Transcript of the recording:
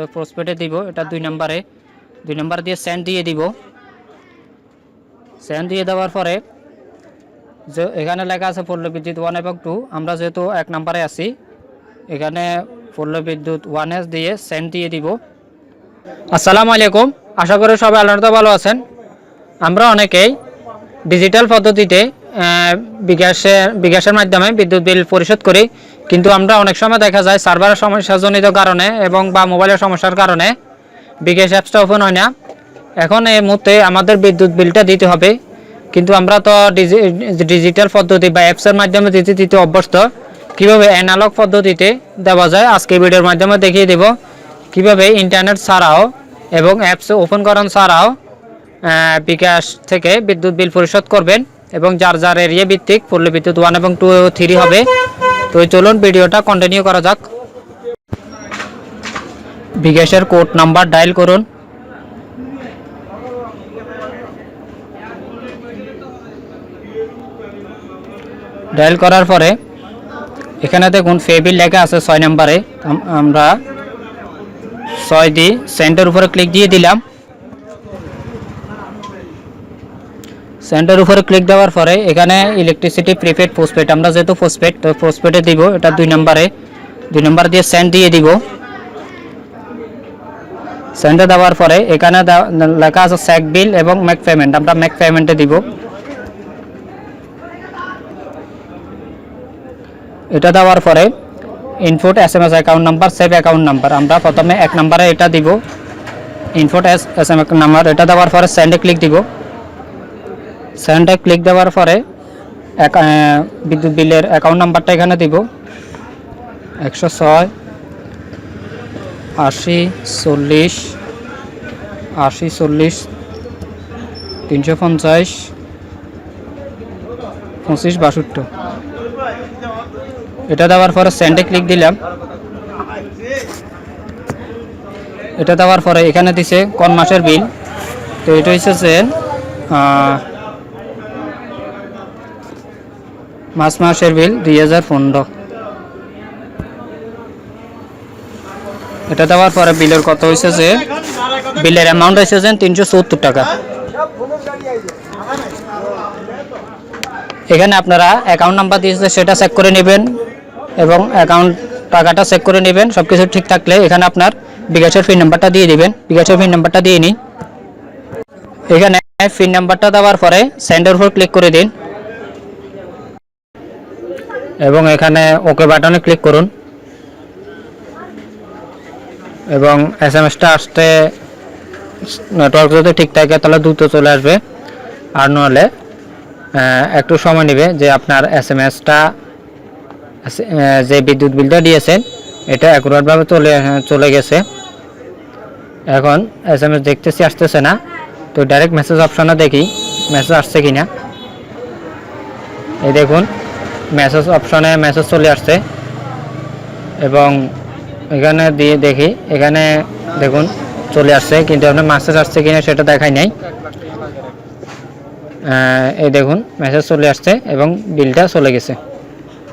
তো পোস্টপেডে দিব, এটা দুই নাম্বারে। দুই নাম্বার দিয়ে সেন্ড দিয়ে দিব। সেন্ড দিয়ে দেওয়ার পরে যে এখানে লেখা আছে পল্লী বিদ্যুৎ ওয়ান এবং টু আমরা যেহেতু এক নাম্বারে আছি, এখানে পল্লী বিদ্যুৎ ওয়ান এস দিয়ে সেন্ড দিয়ে দিব। আসসালামু আলাইকুম, আশা করি সবাই আল্লাহর ভালো আছেন। আমরা অনেকেই ডিজিটাল পদ্ধতিতে আহ, বিকাশের বিকাশের মাধ্যমে বিদ্যুৎ বিল পরিশোধ করি। কিন্তু আমরা অনেক সময় দেখা যায় সার্ভারের সমস্যাজনিত কারণে এবং বা মোবাইলের সমস্যার কারণে বিকাশ অ্যাপসটা ওপেন হয় না। এখন এই মুহূর্তে আমাদের বিদ্যুৎ বিলটা দিতে হবে। কিন্তু আমরা তো ডিজিটাল পদ্ধতি বা অ্যাপসের মাধ্যমে দিতে দিতে অভ্যস্ত। কীভাবে অ্যানালগ পদ্ধতিতে দেওয়া যায় আজকে ভিডিওর মাধ্যমে দেখিয়ে দেব। কীভাবে ইন্টারনেট ছাড়াও এবং অ্যাপস ওপেন করান ছাড়াও বিকাশ থেকে বিদ্যুৎ বিল পরিশোধ করবেন। এবং যার যার এরিয়া ভিত্তিক পল্লী বিদ্যুৎ ওয়ান এবং টু থ্রি হবে। তো চলুন ভিডিওটা কন্টিনিউ করা যাক। বিকাশের কোড নাম্বার ডায়াল করুন। ডায়াল করার পরে এখানে দেখুন ফেবিল লেখা আছে ছয় নম্বরে। আমরা ছয় দিই সেন্টার উপরে ক্লিক দিয়ে দিলাম। সেন্টার উপরে ক্লিক দেওয়ার পরে এখানে ইলেকট্রিসিটি প্রিপেড পোস্টপেড আমরা যেহেতু পোস্টপেড তো পোস্টপেডে দিব, এটা দুই নম্বরে। দুই নম্বর দিয়ে সেন্ড দিয়ে দিব। সেন্ডে দেওয়ার পরে এখানে লেখা আছে স্যাক বিল এবং ম্যাক পেমেন্ট আমরা ম্যাক পেমেন্টে দিব। এটা দেওয়ার পরে input S M S account number save account number আমরা প্রথমে এক নাম্বারে এটা দিব। Input S S M number এটা দেওয়ার পরে সেন্ডে ক্লিক দিব। সেন্ডে ক্লিক দেওয়ার পরে বিদ্যুৎ বিলের অ্যাকাউন্ট নাম্বারটা এখানে দিব। একশো ছয়, আশি, চল্লিশ আশি, চল্লিশ, তিনশো পঞ্চাশ, পঁচিশ, বাষট্টি। এটা দেওয়ার পরে সেন্ডে ক্লিক দিলাম। এটা দেওয়ার পরে এখানে দিছে কোন মাসের বিল। তো এটা হচ্ছে যে মাস মাসের বিল দুই হাজার পনেরো। এটা দেওয়ার পরে বিলের কত হয়েছে যে, বিলের অ্যামাউন্ট হয়েছে যে তিনশো সত্তর টাকা। এখানে আপনারা অ্যাকাউন্ট নাম্বার দিয়েছে সেটা চেক করে নেবেন এবং অ্যাকাউন্ট টাকাটা চেক করে নেবেন সব কিছু ঠিক থাকলে এখানে আপনার বিকাশের পিন নাম্বারটা দিয়ে দিবেন। বিকাশের পিন নাম্বারটা দিয়ে নিন। এখানে পিন নাম্বারটা দেওয়ার পরে সেন্ডের উপর ক্লিক করে দিন। এবং এখানে ওকে বাটনে ক্লিক করুন। এবং এস এম এসটা আসতে নেটওয়ার্ক যদি ঠিক থাকে, তাহলে দ্রুত চলে আসবে। আর নাহলে একটু সময় নেবে যে আপনার এস এম এসটা যে বিদ্যুৎ বিলটা দিয়েছেন এটা অ্যাকুরেটভাবে চলে চলে গেছে। এখন এস এম এস দেখতেছি, আসতেছে না। তো ডাইরেক্ট মেসেজ অপশনে দেখি মেসেজ আসছে কি না এই দেখুন। মেসেজ অপশনে মেসেজ চলে আসছে। এবং এখানে দিয়ে দেখি, এখানে দেখুন চলে আসছে, কিন্তু আপনার মেসেজ আসছে কিনা সেটা দেখাই নাই। এই দেখুন মেসেজ চলে আসছে এবং বিলটা চলে গেছে।